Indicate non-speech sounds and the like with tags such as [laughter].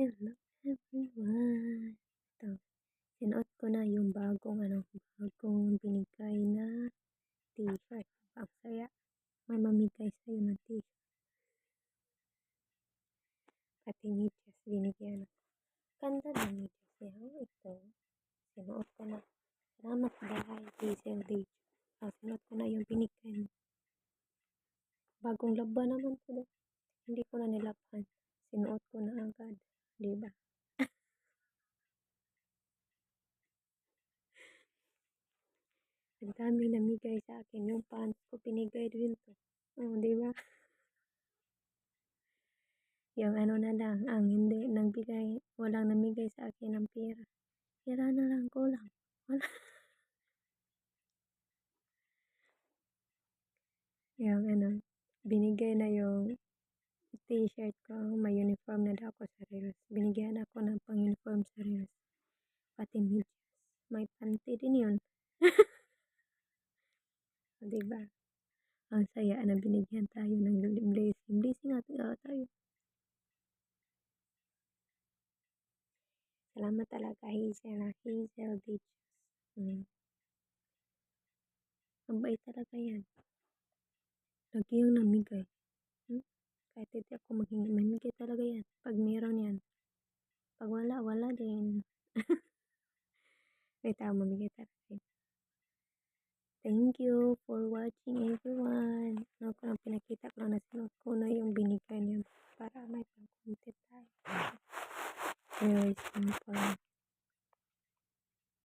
Hello everyone. Ito, sinuot ko na yung bagong ano, bagong binigay na t-shirt. Ang saya. May mamigay sa'yo ng t-shirt. Pati medyas binigyan ako. Ganda ng medyas niya. Oh, ito. Sinuot ko na. Salamat bahay, Diesel Day. Ah, sinuot ko na yung binigay mo. Bagong laba naman to. Hindi ko na nilabhan. Sinuot ko na agad. Diba? Ang dami namigay sa akin. Yung pants ko, pinigay din to. Oh, di ba? Yung ano na lang, ang hindi nagbigay, walang namigay sa akin ng pera. Pera na lang ko lang. Wala. [laughs] yung ano, binigay na yung t-shirt ko, may uniform na daw ako sa Reels. Binigyan ako ng pang-uniform sa Reels. Pati medyas. May panty din yun. [laughs] Diba? Ang saya na binigyan tayo ng blessing. Blessing natin nga tayo. Salamat talaga, Hazel. Hazel Beaches. Mm. Ang bait talaga yan. Lagi yung namigay. Hmm? Kahit hindi ako maghingi, mamigay talaga yan. Pag meron yan. Pag wala, wala din. [laughs] May tao mamigay talaga. Thank you for watching everyone. Ano ko lang pinakita ko lang na yung binigay niya para may pang-content tayo. Very simple.